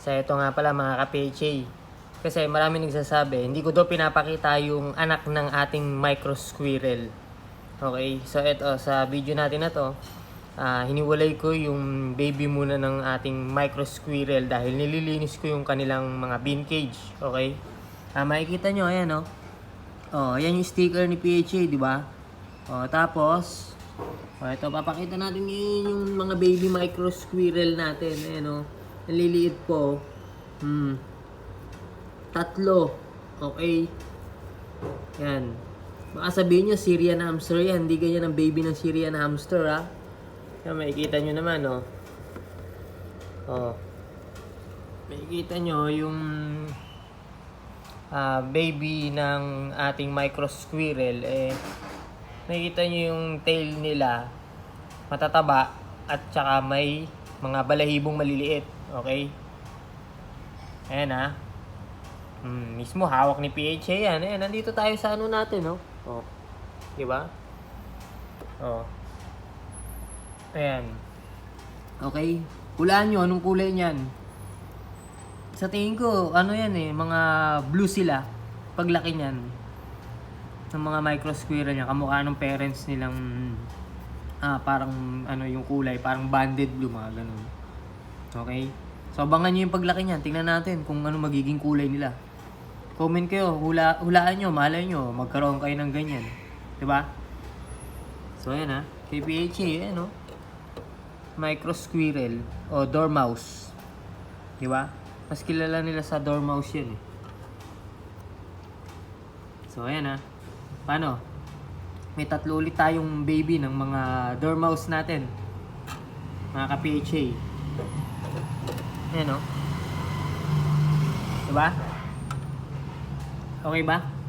Sa ito nga pala mga ka-PHA. Kasi marami nagsasabi, hindi ko daw pinapakita yung anak ng ating micro squirrel. Okay, so ito sa video natin na to, ah, hiniwalay ko yung baby muna ng ating micro squirrel dahil nililinis ko yung kanilang mga bean cage. Okay? Ah, makikita nyo, ayan oh. Oh, ayan yung sticker ni PHA, di ba? Oh, tapos, oh, ito, papakita natin ngayon yung mga baby micro squirrel natin. Ayan oh. Naliliit po. Hmm. Tatlo. Okay. Yan. Baka sabihin nyo, Syrian hamster yan. Hindi ganyan ang baby ng Syrian hamster, ha? Yan, makikita nyo naman, oh. Oh. Makikita nyo yung ah, baby ng ating micro squirrel, eh, makikita nyo yung tail nila, matataba, at saka may mga balahibong maliliit. Okay? Ayan, ha? Hmm, mismo hawak ni PHA yan. Eh, nandito tayo sa ano natin, no? Oh. 'Di ba? Oh. Ayan. Okay. Hulaan nyo, anong kulay niyan? Sa tingin ko, ano yan eh, mga blue sila. Paglaki niyan. Ng mga micro squirrel niya, kamukha ng parents nilang ah, parang ano yung kulay, parang banded blue, mga ganun. Okay? So, abangan nyo yung paglaki niyan. Tingnan natin kung ano magiging kulay nila. Comment kayo, hula, hulaan nyo, malay nyo, magkaroon kayo ng ganyan. 'Di ba? So, ayan ha. KPHA, ayan o. Micro squirrel o dormouse. 'Di ba? Mas kilala nila sa dormouse yan eh. So, ayan ha. Paano? May tatlo ulit tayong baby ng mga dormouse natin. Mga ka-PHA. Ayan o. Diba? Okay ba?